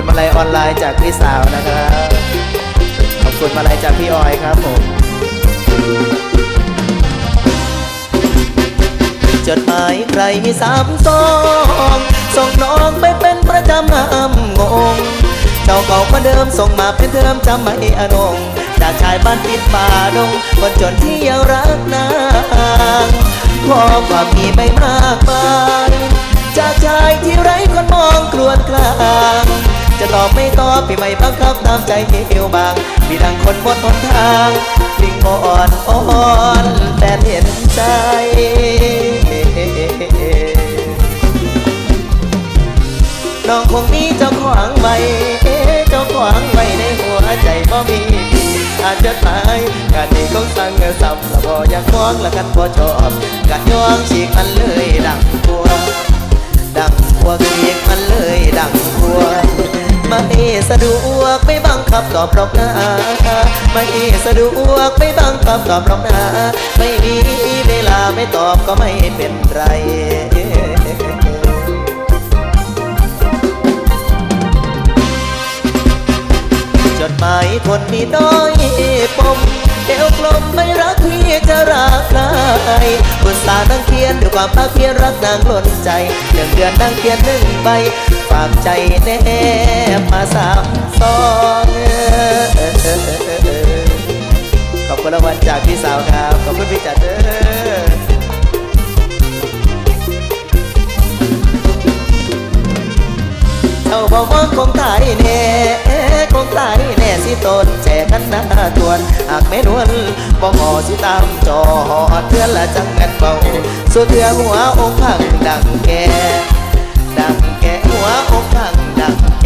คุณมาลัยออนไลน์จากพี่สาวนะครับ ขอบคุณมาลัยจากพี่ออยครับผมจดหมายใครมีสามซองส่งน้องไปเป็นประจำห้ามงง เจ้าเก่าคนเดิมส่งมาเป็นเทอมจำไม่อนงจากชายบ้านติดป่าดงคนจนที่ยังรักนางขอความมีไม่มากมาย ตอบไม่ตอบพี่ไม่บังคับตามใจเอวบางพี่ดังคนหมดหนทางวิงอ่อนอ่อนแต่เห็นใจน้องคงมีเจ้าขวางไว้เจ้าขวางไว้ในหัวใจบ่มีอาจจะตายการนี้คงสั่งเงินซ้ำและบ่อยากมองและกันบ่ชอบกันยองฉีกมันเลยดังกลัวดังพวเรียกมันเลย สะดวกไม่บังคับตอบรอกนะไม่สะดวกไม่บังคับตอบรอกนะไม่มีเวลาไม่ตอบก็ไม่เป็นไรจดหมายคนมีน้อยปมเอวกลมไม่รักพี่จะรักใครบุษาห์นั่งเขียนด้วยความภาคเพียรรักนางล้นใจหนึ่งเดือนนั่งเขียนหนึ่งใบากใจแนบมาสามซองขอบคุณรางวัลจากพี่สาวครับ ขอบคุณพี่จัดเด้อเจ้าบอกว่าคงตายแน่คงตายแน่สิตนแจกันหน้าทวนหากแม่นวลบ่หอสิตามจอเทือนละจังกันเบาสุดเทือหัวอกพังดังแกดังแก หัว